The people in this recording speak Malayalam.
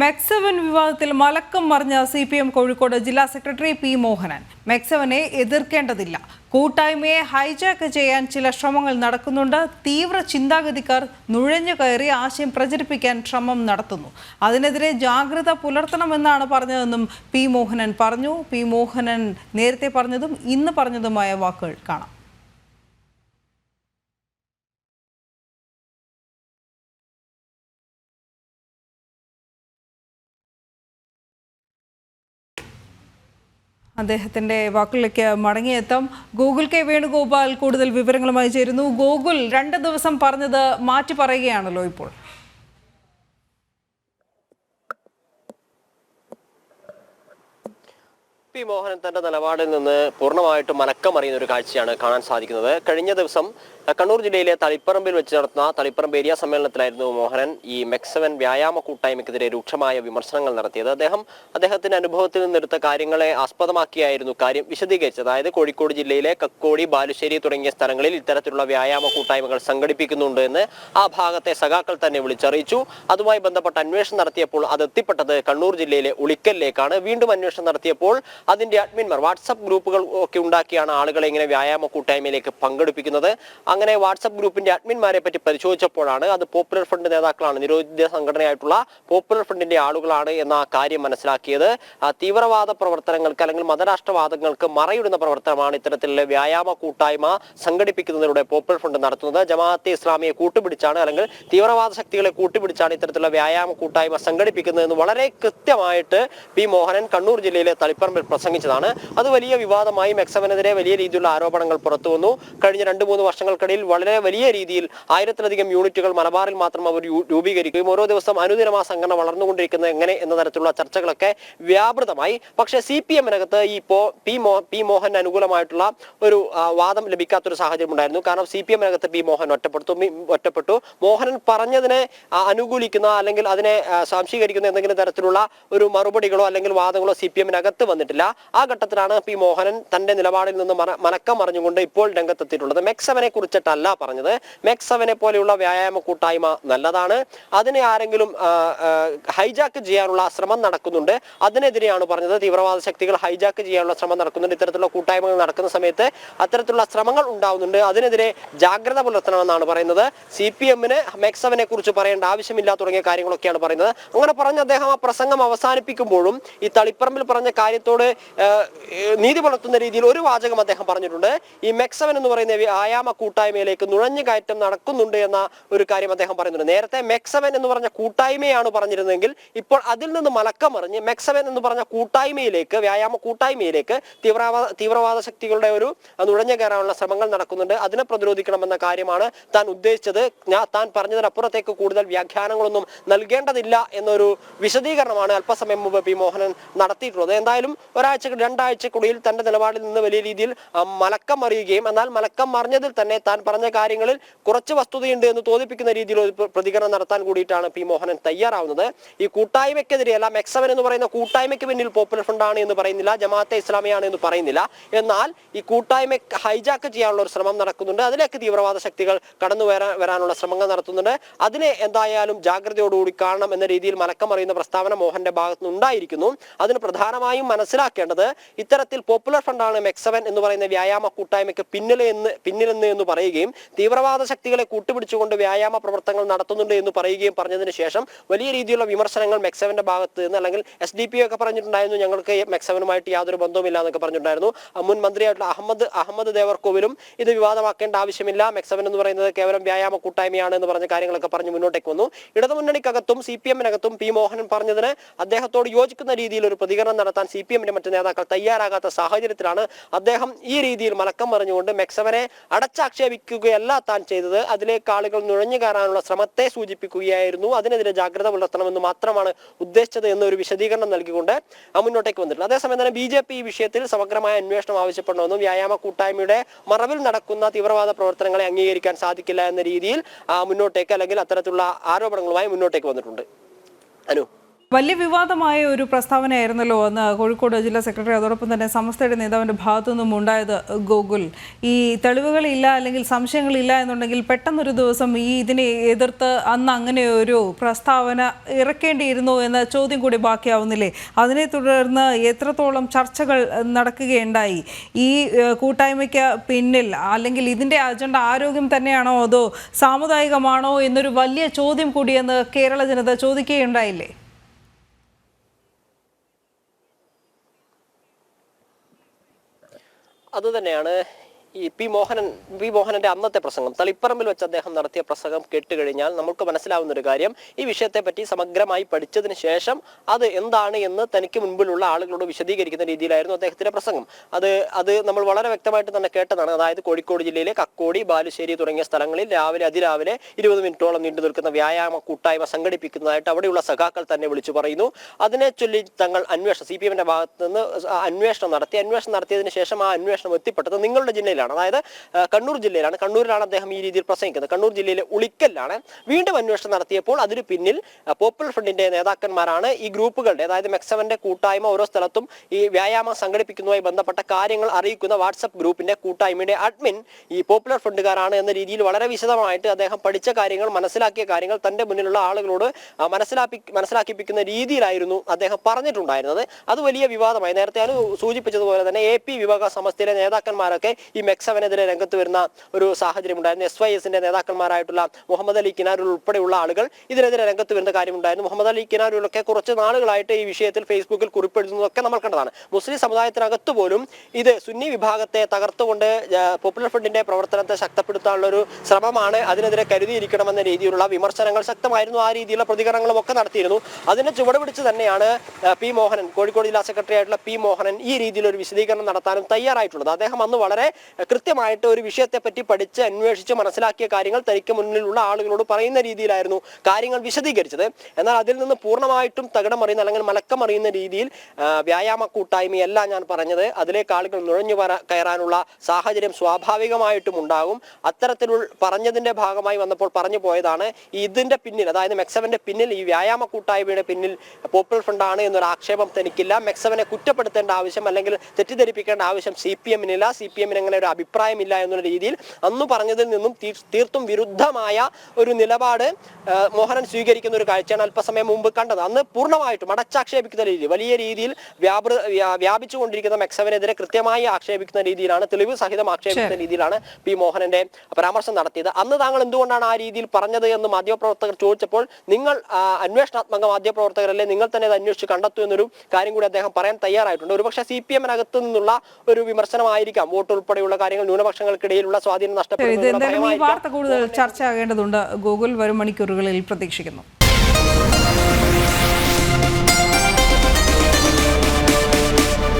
മെക്സവൻ വിവാദത്തിൽ മലക്കം മറിഞ്ഞ സി പി എം കോഴിക്കോട് ജില്ലാ സെക്രട്ടറി പി മോഹനൻ. മെക്സവനെ എതിർക്കേണ്ടതില്ല. കൂട്ടായ്മയെ ഹൈജാക്ക് ചെയ്യാൻ ചില ശ്രമങ്ങൾ നടക്കുന്നുണ്ട്. തീവ്ര ചിന്താഗതിക്കാർ നുഴഞ്ഞു കയറി ആശയം പ്രചരിപ്പിക്കാൻ ശ്രമം നടത്തുന്നു. അതിനെതിരെ ജാഗ്രത പുലർത്തണമെന്നാണ് പറഞ്ഞതെന്നും പി മോഹനൻ പറഞ്ഞു. പി മോഹനൻ നേരത്തെ പറഞ്ഞതും ഇന്ന് പറഞ്ഞതുമായ വാക്കുകൾ കാണാം. അദ്ദേഹത്തിന്റെ വാക്കുകളിലേക്ക് മടങ്ങിയെത്താം. ഗൂഗിൾ കെ വേണുഗോപാൽ കൂടുതൽ വിവരങ്ങളുമായി ചേരുന്നു. ഗൂഗിൾ രണ്ട് ദിവസം പറഞ്ഞത് മാറ്റി പറയുകയാണല്ലോ ഇപ്പോൾ. പി മോഹനൻ തന്റെ നിലപാടിൽ നിന്ന് പൂർണമായിട്ടും മലക്കമറിയുന്ന ഒരു കാഴ്ചയാണ് കാണാൻ സാധിക്കുന്നത്. കഴിഞ്ഞ ദിവസം കണ്ണൂർ ജില്ലയിലെ തളിപ്പറമ്പിൽ വെച്ച് നടത്തുന്ന തളിപ്പറമ്പ് ഏരിയ സമ്മേളനത്തിലായിരുന്നു മോഹനൻ ഈ മെക്സവൻ വ്യായാമ കൂട്ടായ്മയ്ക്കെതിരെ രൂക്ഷമായ വിമർശനങ്ങൾ നടത്തിയത്. അദ്ദേഹം അദ്ദേഹത്തിന്റെ അനുഭവത്തിൽ നിന്നെടുത്ത കാര്യങ്ങളെ ആസ്പദമാക്കിയായിരുന്നു കാര്യം വിശദീകരിച്ചത്. അതായത് കോഴിക്കോട് ജില്ലയിലെ കക്കോടി ബാലുശ്ശേരി തുടങ്ങിയ സ്ഥലങ്ങളിൽ ഇത്തരത്തിലുള്ള വ്യായാമ കൂട്ടായ്മകൾ സംഘടിപ്പിക്കുന്നുണ്ട് എന്ന് ആ ഭാഗത്തെ സഖാക്കൾ തന്നെ വിളിച്ചറിയിച്ചു. അതുമായി ബന്ധപ്പെട്ട അന്വേഷണം നടത്തിയപ്പോൾ അത് എത്തിപ്പെട്ടത് കണ്ണൂർ ജില്ലയിലെ ഉളിക്കലിലേക്കാണ്. വീണ്ടും അന്വേഷണം നടത്തിയപ്പോൾ അതിന്റെ അഡ്മിൻമാർ വാട്സപ്പ് ഗ്രൂപ്പുകൾ ഒക്കെ ഉണ്ടാക്കിയാണ് ആളുകളെ ഇങ്ങനെ വ്യായാമ കൂട്ടായ്മയിലേക്ക് പങ്കെടുപ്പിക്കുന്നത്. അങ്ങനെ വാട്സപ്പ് ഗ്രൂപ്പിന്റെ അഡ്മിൻമാരെ പറ്റി പരിശോധിച്ചപ്പോഴാണ് അത് പോപ്പുലർ ഫ്രണ്ട് നേതാക്കളാണ് നിരോധിത സംഘടനയായിട്ടുള്ള പോപ്പുലർ ഫ്രണ്ടിന്റെ ആളുകളാണ് എന്ന കാര്യം മനസ്സിലാക്കിയത്. തീവ്രവാദ പ്രവർത്തനങ്ങൾക്ക് അല്ലെങ്കിൽ മതരാഷ്ട്രവാദങ്ങൾക്ക് മറയിടുന്ന പ്രവർത്തനമാണ് ഇത്തരത്തിലുള്ള വ്യായാമ കൂട്ടായ്മ സംഘടിപ്പിക്കുന്നതിലൂടെ പോപ്പുലർ ഫ്രണ്ട് നടത്തുന്നത്. ജമാഅത്തെ ഇസ്ലാമിയെ കൂട്ടുപിടിച്ചാണ് അല്ലെങ്കിൽ തീവ്രവാദ ശക്തികളെ കൂട്ടുപിടിച്ചാണ് ഇത്തരത്തിലുള്ള വ്യായാമ കൂട്ടായ്മ സംഘടിപ്പിക്കുന്നതെന്ന് വളരെ കൃത്യമായിട്ട് പി മോഹനൻ കണ്ണൂർ ജില്ലയിലെ തളിപ്പറമ്പിൽ പ്രസംഗിച്ചതാണ്. അത് വലിയ വിവാദമായി മെക്സവനെതിരെ വലിയ രീതിയിലുള്ള ആരോപണങ്ങൾ പുറത്തു വന്നു. കഴിഞ്ഞ രണ്ട് മൂന്ന് വർഷങ്ങൾക്കിടയിൽ വളരെ വലിയ രീതിയിൽ ആയിരത്തിലധികം യൂണിറ്റുകൾ മലബാറിൽ മാത്രം അവർ രൂപീകരിക്കുകയും ഓരോ ദിവസം അനുദിനം ആ സംഘടന വളർന്നുകൊണ്ടിരിക്കുന്നത് എങ്ങനെ എന്ന തരത്തിലുള്ള ചർച്ചകളൊക്കെ വ്യാപൃതമായി. പക്ഷേ സി പി എമ്മിനകത്ത് ഈ പോ മോ പി മോഹൻ അനുകൂലമായിട്ടുള്ള ഒരു വാദം ലഭിക്കാത്തൊരു സാഹചര്യം ഉണ്ടായിരുന്നു കാരണം സി പി എമ്മിനകത്ത് പി മോഹൻ ഒറ്റപ്പെടുത്തു ഒറ്റപ്പെട്ടു. മോഹനൻ പറഞ്ഞതിനെ അനുകൂലിക്കുന്ന അല്ലെങ്കിൽ അതിനെ സംശീകരിക്കുന്ന എന്തെങ്കിലും തരത്തിലുള്ള ഒരു മറുപടികളോ അല്ലെങ്കിൽ വാദങ്ങളോ സി പി എമ്മിനകത്ത് വന്നിട്ടില്ല. ആ ഘട്ടത്തിലാണ് പി മോഹനൻ തന്റെ നിലപാടിൽ നിന്ന് മനക്കം അറിഞ്ഞുകൊണ്ട് ഇപ്പോൾ രംഗത്തെത്തിയിട്ടുള്ളത്. മെക്സവനെ കുറിച്ചിട്ടല്ല പറഞ്ഞത്. മെക്സവനെ പോലെയുള്ള വ്യായാമ കൂട്ടായ്മ നല്ലതാണ്. അതിനെ ആരെങ്കിലും ഹൈജാക്ക് ചെയ്യാനുള്ള ശ്രമം നടക്കുന്നുണ്ട്. അതിനെതിരെയാണ് പറഞ്ഞത്. തീവ്രവാദ ശക്തികൾ ഹൈജാക്ക് ചെയ്യാനുള്ള ശ്രമം നടക്കുന്നുണ്ട്. ഇത്തരത്തിലുള്ള കൂട്ടായ്മകൾ നടക്കുന്ന സമയത്ത് അത്തരത്തിലുള്ള ശ്രമങ്ങൾ ഉണ്ടാവുന്നുണ്ട്. അതിനെതിരെ ജാഗ്രത പുലർത്തണമെന്നാണ് പറയുന്നത്. സി പി എമ്മിന് മെക്സവനെ കുറിച്ച് പറയേണ്ട ആവശ്യമില്ല തുടങ്ങിയ കാര്യങ്ങളൊക്കെയാണ് പറയുന്നത്. അങ്ങനെ പറഞ്ഞ അദ്ദേഹം ആ പ്രസംഗം അവസാനിപ്പിക്കുമ്പോഴും ഈ തളിപ്പറമ്പിൽ പറഞ്ഞ കാര്യത്തോട് നീതി പുലർത്തുന്ന രീതിയിൽ ഒരു വാചകം അദ്ദേഹം പറഞ്ഞിട്ടുണ്ട്. ഈ മെക്സവൻ എന്ന് പറയുന്ന വ്യായാമ കൂട്ടായ്മയിലേക്ക് നുഴഞ്ഞു കയറ്റം നടക്കുന്നുണ്ട് എന്ന ഒരു കാര്യം അദ്ദേഹം പറയുന്നുണ്ട്. നേരത്തെ മെക്സവൻ എന്ന് പറഞ്ഞ കൂട്ടായ്മയാണ് പറഞ്ഞിരുന്നെങ്കിൽ ഇപ്പോൾ അതിൽ നിന്ന് മലക്കമറിഞ്ഞ് മെക്സവൻ എന്ന് പറഞ്ഞ കൂട്ടായ്മയിലേക്ക് വ്യായാമ കൂട്ടായ്മയിലേക്ക് തീവ്രവാദ തീവ്രവാദ ശക്തികളുടെ ഒരു നുഴഞ്ഞു കയറാനുള്ള ശ്രമങ്ങൾ നടക്കുന്നുണ്ട്. അതിനെ പ്രതിരോധിക്കണമെന്ന കാര്യമാണ് താൻ ഉദ്ദേശിച്ചത്. ഞാൻ താൻ പറഞ്ഞതിനപ്പുറത്തേക്ക് കൂടുതൽ വ്യാഖ്യാനങ്ങളൊന്നും നൽകേണ്ടതില്ല എന്നൊരു വിശദീകരണമാണ് അല്പസമയം മുമ്പ് പി മോഹനൻ നടത്തിയിട്ടുള്ളത്. എന്തായാലും ഒരാഴ്ച രണ്ടാഴ്ചക്കുള്ളിൽ തന്റെ നിലപാടിൽ നിന്ന് വലിയ രീതിയിൽ മലക്കം മറിയുകയും എന്നാൽ മലക്കം മറിഞ്ഞതിൽ തന്നെ താൻ പറഞ്ഞ കാര്യങ്ങളിൽ കുറച്ച് വസ്തുതയുണ്ട് എന്ന് തോന്നിപ്പിക്കുന്ന രീതിയിൽ ഒരു പ്രതികരണം നടത്താൻ കൂടിയിട്ടാണ് പി മോഹനൻ തയ്യാറാവുന്നത്. ഈ കൂട്ടായ്മയ്ക്കെതിരെയല്ല മെക്സവൻ എന്ന് പറയുന്ന കൂട്ടായ്മയ്ക്ക് പിന്നിൽ പോപ്പുലർ ഫ്രണ്ടാണ് എന്ന് പറയുന്നില്ല ജമാഅത്തെ ഇസ്ലാമിയാണ് എന്ന് പറയുന്നില്ല. എന്നാൽ ഈ കൂട്ടായ്മ ഹൈജാക്ക് ചെയ്യാനുള്ള ഒരു ശ്രമം നടക്കുന്നുണ്ട്. അതിലേക്ക് തീവ്രവാദ ശക്തികൾ കടന്നു വരാൻ വരാനുള്ള ശ്രമങ്ങൾ നടത്തുന്നുണ്ട്. അതിനെ എന്തായാലും ജാഗ്രതയോടുകൂടി കാണണം എന്ന രീതിയിൽ മലക്കം അറിയുന്ന പ്രസ്താവന മോഹന്റെ ഭാഗത്തുനിന്ന് ഉണ്ടായിരിക്കുന്നു അതിന് പ്രധാനമായും മനസ്സിലാക്കേണ്ടത് ഇത്തരത്തിൽ പോപ്പുലർ ഫ്രണ്ടാണ് മെക്സവൻ എന്ന് പറയുന്ന വ്യായാമ കൂട്ടായ്മയ്ക്ക് പിന്നിലെ എന്ന് പിന്നിലെന്ന് എന്ന് പറയുകയും തീവ്രവാദ ശക്തികളെ കൂട്ടുപിടിച്ചുകൊണ്ട് വ്യായാമ പ്രവർത്തനങ്ങൾ നടത്തുന്നുണ്ട് എന്ന് പറയുകയും പറഞ്ഞതിന് ശേഷം വലിയ രീതിയിലുള്ള വിമർശനങ്ങൾ മെക്സവന്റെ ഭാഗത്ത് നിന്ന് അല്ലെങ്കിൽ എസ് ഡി പി ഒക്കെ പറഞ്ഞിട്ടുണ്ടായിരുന്നു. ഞങ്ങൾക്ക് മെക്സവനുമായിട്ട് യാതൊരു ബന്ധവുമില്ല എന്നൊക്കെ പറഞ്ഞിട്ടുണ്ടായിരുന്നു. മുൻ മന്ത്രിയായിട്ടുള്ള അഹമ്മദ് അഹമ്മദ് ദേവർകോവിലും ഇത് വിവാദമാക്കേണ്ട ആവശ്യമില്ല. മെക്സവൻ എന്ന് പറയുന്നത് കേവലം വ്യായാമ കൂട്ടായ്മയാണ് എന്ന് പറഞ്ഞ കാര്യങ്ങളൊക്കെ പറഞ്ഞ് മുന്നോട്ടേക്ക് വന്നു. ഇടതുമുന്നണിക്കകത്തും സി പി എമ്മിനകത്തും പി മോഹനൻ പറഞ്ഞതിന് അദ്ദേഹത്തോട് യോജിക്കുന്ന രീതിയിൽ ഒരു പ്രതികരണം നടത്താൻ സി പി എമ്മിന്റെ മറ്റ് നേതാക്കൾ തയ്യാറാകാത്ത സാഹചര്യത്തിലാണ് അദ്ദേഹം ഈ രീതിയിൽ മലക്കം മറിഞ്ഞുകൊണ്ട് മെക്സവനെ അടച്ചാക്ഷേപിക്കുകയല്ല താൻ ചെയ്തത്. അതിലേക്ക് ആളുകൾ നുഴഞ്ഞു കയറാനുള്ള ശ്രമത്തെ സൂചിപ്പിക്കുകയായിരുന്നു. അതിനെതിരെ ജാഗ്രത പുലർത്തണമെന്ന് മാത്രമാണ് ഉദ്ദേശിച്ചത് എന്നൊരു വിശദീകരണം നൽകിക്കൊണ്ട് മുന്നോട്ടേക്ക് വന്നിട്ടുണ്ട്. അതേസമയം തന്നെ ബി ജെ പി ഈ വിഷയത്തിൽ സമഗ്രമായ അന്വേഷണം ആവശ്യപ്പെടണമെന്നും വ്യായാമ കൂട്ടായ്മയുടെ മറവിൽ നടക്കുന്ന തീവ്രവാദ പ്രവർത്തനങ്ങളെ അംഗീകരിക്കാൻ സാധിക്കില്ല എന്ന രീതിയിൽ മുന്നോട്ടേക്ക് അല്ലെങ്കിൽ അത്തരത്തിലുള്ള ആരോപണങ്ങളുമായി മുന്നോട്ടേക്ക് വന്നിട്ടുണ്ട്. അനു? വലിയ വിവാദമായ ഒരു പ്രസ്താവനയായിരുന്നല്ലോ അന്ന് കോഴിക്കോട് ജില്ലാ സെക്രട്ടറി അതോടൊപ്പം തന്നെ സമസ്തയുടെ നേതാവിന്റെ ഭാഗത്തു നിന്നും ഉണ്ടായത് ഗോകുൽ. ഈ തെളിവുകളില്ല അല്ലെങ്കിൽ സംശയങ്ങളില്ല എന്നുണ്ടെങ്കിൽ പെട്ടെന്നൊരു ദിവസം ഈ ഇതിനെ എതിർത്ത് അന്ന് അങ്ങനെ ഒരു പ്രസ്താവന ഇറക്കേണ്ടിയിരുന്നു എന്ന ചോദ്യം കൂടി ബാക്കിയാവുന്നില്ലേ? അതിനെ തുടർന്ന് എത്രത്തോളം ചർച്ചകൾ നടക്കുകയുണ്ടായി? ഈ കൂട്ടായ്മയ്ക്ക് പിന്നിൽ അല്ലെങ്കിൽ ഇതിന്റെ അജണ്ട ആരോഗ്യം തന്നെയാണോ അതോ സാമുദായികമാണോ എന്നൊരു വലിയ ചോദ്യം കൂടിയെന്ന് കേരള ജനത ചോദിക്കുകയുണ്ടായില്ലേ? അതുതന്നെയാണ് ഈ പി മോഹനൻ പി മോഹനന്റെ അന്നത്തെ പ്രസംഗം തളിപ്പറമ്പിൽ വെച്ച് അദ്ദേഹം നടത്തിയ പ്രസംഗം കേട്ടുകഴിഞ്ഞാൽ നമുക്ക് മനസ്സിലാവുന്ന ഒരു കാര്യം ഈ വിഷയത്തെ പറ്റി സമഗ്രമായി പഠിച്ചതിന് ശേഷം അത് എന്താണ് എന്ന് തനിക്ക് മുൻപിലുള്ള ആളുകളോട് വിശദീകരിക്കുന്ന രീതിയിലായിരുന്നു അദ്ദേഹത്തിന്റെ പ്രസംഗം. അത് അത് നമ്മൾ വളരെ വ്യക്തമായിട്ട് തന്നെ കേട്ടതാണ്. അതായത് കോഴിക്കോട് ജില്ലയിലെ കക്കോടി ബാലുശ്ശേരി തുടങ്ങിയ സ്ഥലങ്ങളിൽ രാവിലെ അതിരാവിലെ ഇരുപത് മിനിറ്റോളം നീണ്ടു നിൽക്കുന്ന വ്യായാമ കൂട്ടായ്മ സംഘടിപ്പിക്കുന്നതായിട്ട് അവിടെയുള്ള സഖാക്കൾ തന്നെ വിളിച്ചു പറയുന്നു. അതിനെ ചൊല്ലി തങ്ങൾ അന്വേഷണം സി പി എമ്മിന്റെ ഭാഗത്ത് നിന്ന് അന്വേഷണം നടത്തി. അന്വേഷണം നടത്തിയതിനു ശേഷം ആ അന്വേഷണം എത്തിപ്പെട്ടത് നിങ്ങളുടെ ജില്ലയിലാണ്. അതായത് കണ്ണൂർ ജില്ലയിലാണ്. കണ്ണൂരിലാണ് അദ്ദേഹം ഈ രീതിയിൽ പ്രസംഗിക്കുന്നത്. കണ്ണൂർ ജില്ലയിലെ ഉളിക്കലിലാണ് വീണ്ടും അന്വേഷണം നടത്തിയപ്പോൾ അതിന് പിന്നിൽ പോപ്പുലർ ഫ്രണ്ടിന്റെ നേതാക്കന്മാരാണ് ഈ ഗ്രൂപ്പുകളുടെ അതായത് മെക്സവന്റെ കൂട്ടായ്മ ഓരോ സ്ഥലത്തും ഈ വ്യായാമം സംഘടിപ്പിക്കുന്നതുമായി ബന്ധപ്പെട്ട കാര്യങ്ങൾ അറിയിക്കുന്ന വാട്സപ്പ് ഗ്രൂപ്പിന്റെ കൂട്ടായ്മയുടെ അഡ്മിൻ ഈ പോപ്പുലർ ഫ്രണ്ടുകാരാണ് എന്ന രീതിയിൽ വളരെ വിശദമായിട്ട് അദ്ദേഹം പഠിച്ച കാര്യങ്ങൾ മനസ്സിലാക്കിയ കാര്യങ്ങൾ തന്റെ മുന്നിലുള്ള ആളുകളോട് മനസ്സിലാക്കി മനസ്സിലാക്കിപ്പിക്കുന്ന രീതിയിലായിരുന്നു അദ്ദേഹം പറഞ്ഞിട്ടുണ്ടായിരുന്നത്. അത് വലിയ വിവാദമായി. നേരത്തെ സൂചിപ്പിച്ചതുപോലെ തന്നെ എ പി വിഭാഗ സമസ്തയിലെ നേതാക്കന്മാരൊക്കെ ഈ മെക്സവനെതിരെ രംഗത്ത് വരുന്ന ഒരു സാഹചര്യം ഉണ്ടായിരുന്നു എസ് വൈ എസിന്റെ നേതാക്കന്മാരായിട്ടുള്ള മുഹമ്മദ് അലി കിനാരൂർ ഉൾപ്പെടെയുള്ള ആളുകൾ ഇതിനെതിരെ രംഗത്ത് വരുന്ന കാര്യമുണ്ടായിരുന്നു. മുഹമ്മദ് അലി കിനാരൂരൊക്കെ കുറച്ച് നാളുകളായിട്ട് ഈ വിഷയത്തിൽ ഫേസ്ബുക്കിൽ കുറിപ്പെടുന്നതൊക്കെ നമ്മൾ കണ്ടതാണ്. മുസ്ലിം സമുദായത്തിനകത്ത് പോലും ഇത് സുന്നി വിഭാഗത്തെ തകർത്തുകൊണ്ട് പോപ്പുലർ ഫ്രണ്ടിന്റെ പ്രവർത്തനത്തെ ശക്തപ്പെടുത്താനുള്ള ഒരു ശ്രമമാണ് അതിനെതിരെ കരുതിയിരിക്കണമെന്ന രീതിയിലുള്ള വിമർശനങ്ങൾ ശക്തമായിരുന്നു. ആ രീതിയിലുള്ള പ്രതികരണങ്ങളും ഒക്കെ നടത്തിയിരുന്നു. അതിനെ ചുവടുപിടിച്ച് തന്നെയാണ് പി മോഹനൻ കോഴിക്കോട് ജില്ലാ സെക്രട്ടറി ആയിട്ടുള്ള പി മോഹനൻ ഈ രീതിയിൽ ഒരു വിശദീകരണം നടത്താനും തയ്യാറായിട്ടുള്ളത്. അദ്ദേഹം അന്ന് വളരെ കൃത്യമായിട്ട് ഒരു വിഷയത്തെ പറ്റി പഠിച്ച് അന്വേഷിച്ച് മനസ്സിലാക്കിയ കാര്യങ്ങൾ തനിക്ക് മുന്നിലുള്ള ആളുകളോട് പറയുന്ന രീതിയിലായിരുന്നു കാര്യങ്ങൾ വിശദീകരിച്ചത്. എന്നാൽ അതിൽ നിന്ന് പൂർണമായിട്ടും തകിടം അറിയുന്ന അല്ലെങ്കിൽ മലക്കം അറിയുന്ന രീതിയിൽ വ്യായാമ കൂട്ടായ്മയല്ല ഞാൻ പറഞ്ഞത്. അതിലേക്ക് ആളുകൾ നുഴഞ്ഞു കയറാനുള്ള സാഹചര്യം സ്വാഭാവികമായിട്ടും ഉണ്ടാകും. അത്തരത്തിലുള്ള പറഞ്ഞതിന്റെ ഭാഗമായി വന്നപ്പോൾ പറഞ്ഞു പോയതാണ് ഇതിന്റെ പിന്നിൽ അതായത് മെക്സവന്റെ പിന്നിൽ ഈ വ്യായാമ കൂട്ടായ്മയുടെ പിന്നിൽ പോപ്പുലർ ഫ്രണ്ട് ആണ് എന്നൊരു ആക്ഷേപം തനിക്കില്ല. മെക്സവനെ കുറ്റപ്പെടുത്തേണ്ട ആവശ്യം അല്ലെങ്കിൽ തെറ്റിദ്ധരിപ്പിക്കേണ്ട ആവശ്യം സി പി എമ്മിനില്ല. സി പി എമ്മിന് അങ്ങനെ ഒരു അഭിപ്രായമില്ല എന്നുള്ള രീതിയിൽ അന്ന് പറഞ്ഞതിൽ നിന്നും തീർത്തും വിരുദ്ധമായ ഒരു നിലപാട് മോഹനൻ സ്വീകരിക്കുന്ന ഒരു കാഴ്ചയാണ് അല്പസമയം മുമ്പ് കണ്ടത്. അന്ന് പൂർണമായിട്ടും അടച്ചാക്ഷേപിക്കുന്ന രീതി വലിയ രീതിയിൽ വ്യാപൃ വ്യാപിച്ചുകൊണ്ടിരിക്കുന്ന മെക്സവനെതിരെ കൃത്യമായി ആക്ഷേപിക്കുന്ന രീതിയിലാണ് തെളിവ് സഹിതം ആക്ഷേപിക്കുന്ന രീതിയിലാണ് പി മോഹനന്റെ പരാമർശം നടത്തിയത്. അന്ന് താങ്കൾ എന്തുകൊണ്ടാണ് ആ രീതിയിൽ പറഞ്ഞത് എന്ന് മാധ്യമപ്രവർത്തകർ ചോദിച്ചപ്പോൾ നിങ്ങൾ അന്വേഷണാത്മക മാധ്യമപ്രവർത്തകരല്ലേ നിങ്ങൾ തന്നെ അത് അന്വേഷിച്ച് കണ്ടെത്തു എന്നൊരു കാര്യം കൂടി അദ്ദേഹം പറയാൻ തയ്യാറായിട്ടുണ്ട്. ഒരുപക്ഷെ സി പി എമ്മിനകത്ത് നിന്നുള്ള ഒരു വിമർശനമായിരിക്കാം വോട്ട് ഉൾപ്പെടെയുള്ള കാര്യങ്ങൾ ന്യൂനപക്ഷങ്ങൾക്കിടയിലുള്ള സ്വാധീനം നഷ്ടപ്പെടുന്നു ഈ വാർത്ത കൂടുതൽ ചർച്ചയാകേണ്ടതുണ്ട് ഗൂഗിൾ വരും മണിക്കൂറുകളിൽ പ്രതീക്ഷിക്കുന്നു.